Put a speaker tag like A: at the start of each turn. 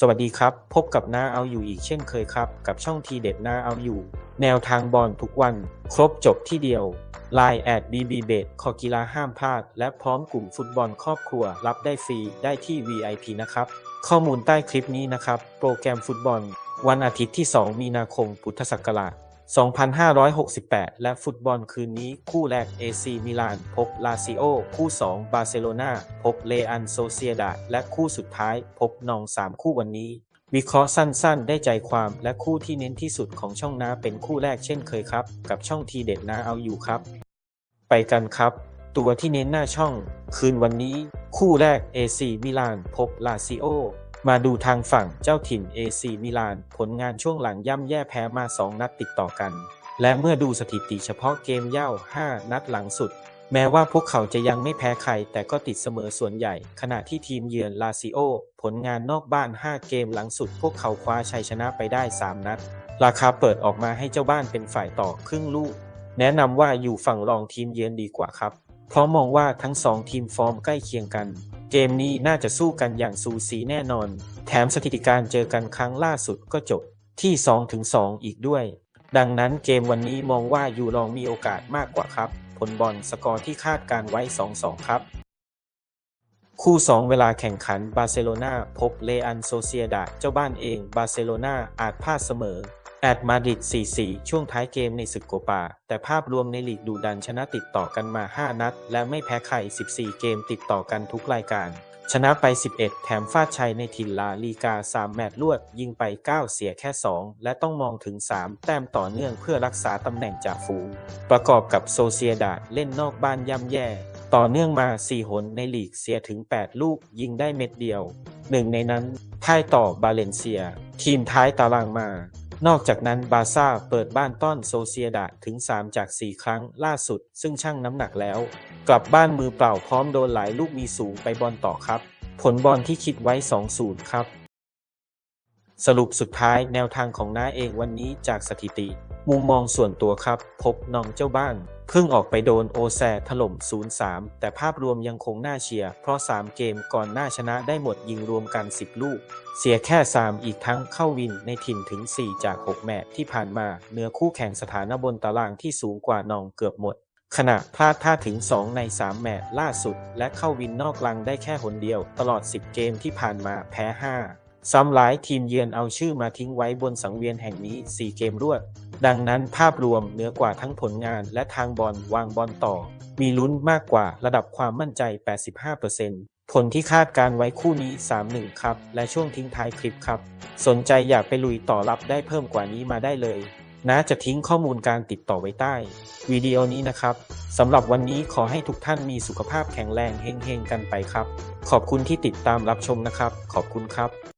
A: สวัสดีครับ พบกับน้าเอาอยู่อีกเช่นเคยครับ กับช่องทีเด็ดน้าเอาอยู่ แนวทางบอลทุกวัน ครบจบที่เดียว l ล n e แอด BB b e t คอกีฬาห้ามพลาด และพร้อมกลุ่มฟุตบอลครอบครัว รับได้ฟรีได้ที่ VIP นะครับ ข้อมูลใต้คลิปนี้นะครับ โปรแกรมฟุตบอล วันอาทิตย์ที่ 2 มีนาคมพุทธศักราช 2568 และฟุตบอลคืนนี้คู่แรก AC มิลานพบลาซิโอ คู่ 2 บาร์เซโลนาพบเลอันโซเซียดาดและคู่สุดท้ายพบนอง 3 คู่วันนี้ วิเคราะห์สั้นๆ ได้ใจความและคู่ที่เน้นที่สุดของช่องน้าเป็นคู่แรกเช่นเคยครับ กับช่องทีเด็ดน้าเอาอยู่ครับ ไปกันครับ ตัวที่เน้นหน้าช่อง คืนวันนี้ คู่แรก AC มิลานพบลาซิโอ มาดูทางฝั่งเจ้าถิ่น AC มิลาน ผลงานช่วงหลังย่ำแย่แพ้มา 2 นัดติดต่อกัน และเมื่อดูสถิติเฉพาะเกมเย่า 5 นัดหลังสุด แม้ว่าพวกเขาจะยังไม่แพ้ใคร แต่ก็ติดเสมอส่วนใหญ่ ขณะที่ทีมเยือนลาซิโอ ผลงานนอกบ้าน 5 เกมหลังสุด พวกเขาคว้าชัยชนะไปได้ 3 นัด ราคาเปิดออกมาให้เจ้าบ้านเป็นฝ่ายต่อครึ่งลูก แนะนำว่าอยู่ฝั่งรองทีมเยือนดีกว่าครับ เพราะมองว่าทั้งสองทีมฟอร์มใกล้เคียงกัน เกมนี้น่าจะสู้กันอย่างสูสีแน่นอน แถมสถิติการเจอกันครั้งล่าสุดก็จบที่ 2-2 อีกด้วย ดังนั้นเกมวันนี้มองว่ายูรองมีโอกาสมากกว่าครับ ผลบอลสกอร์ที่คาดการไว้ 2-2 ครับ คู่ 2 เวลาแข่งขันบาร์เซโลนาพบเลอันโซเซียดาเจ้าบ้านเองบาร์เซโลนาอาจพลาดเสมอ แอดมาดริด 4-4 ช่วงท้ายเกมในศึกโกปา แต่ภาพรวมในลีกดูดันชนะติดต่อกันมา 5 นัด และไม่แพ้ใคร 14 เกมติดต่อกันทุกรายการ ชนะไป 11 แถมฟาดชัยในถิ่นลาลีกา 3 แมตช์รวด ยิงไป 9 เสียแค่ 2 และต้องมองถึง 3 แต้มต่อเนื่องเพื่อรักษาตำแหน่งจ่าฝูง ประกอบกับโซเซียดาเล่นนอกบ้านย่ำแย่ ต่อเนื่องมา 4 หนในลีกเสียถึง 8 ลูกยิงได้เม็ดเดียว หนึ่งในนั้นพ่ายต่อบาเลนเซีย ทีมท้ายตารางมา นอกจากนั้นบาซ่าเปิดบ้านต้อนโซเซียดาถึง 3 จาก 4 ครั้งล่าสุด ซึ่งชั่งน้ำหนักแล้ว กลับบ้านมือเปล่าพร้อมโดนหลายลูกมีสูงไปบอลต่อครับ ผลบอลที่คิดไว้ 2-0 ครับ สรุปสุดท้ายแนวทางของน้าเองวันนี้จากสถิติ มุมมองส่วนตัวครับ พบน้องเจ้าบ้านเพิ่งออกไปโดนโอแซถล่ม 0-3 แต่ภาพรวมยังคงน่าเชียร์ เพราะ 3 เกมก่อนหน้าชนะได้หมดยิงรวมกัน 10 ลูก เสียแค่ 3 อีกทั้งเข้าวินในถิ่นถึง 4 จาก 6 แมตช์ที่ผ่านมาเนื้อคู่แข่งสถานะบนตารางที่สูงกว่านองเกือบหมด ขณะพลาดท่าถึง 2 ใน 3 แมตช์ล่าสุด และเข้าวินนอกลังได้แค่หนเดียว ตลอด 10 เกมที่ผ่านมาแพ้ 5 ซ้ำหลายทีมเยือนเอาชื่อมาทิ้งไว้บนสังเวียนแห่งนี้ 4 เกมรวด ดังนั้นภาพรวมเหนือกว่าทั้งผลงานและทางบอลวางบอลต่อ มีลุ้นมากกว่าระดับความมั่นใจ 85%ผลที่คาดการไว้คู่นี้ 3-1 ครับ และช่วงทิ้งท้ายคลิปครับ สนใจอยากไปลุยต่อรับได้เพิ่มกว่านี้มาได้เลยนะจะทิ้งข้อมูลการติดต่อไว้ใต้ วิดีโอนี้นะครับสำหรับวันนี้ขอให้ทุกท่านมีสุขภาพแข็งแรงเฮงๆกันไปครับ ขอบคุณที่ติดตามรับชมนะครับ ขอบคุณครับ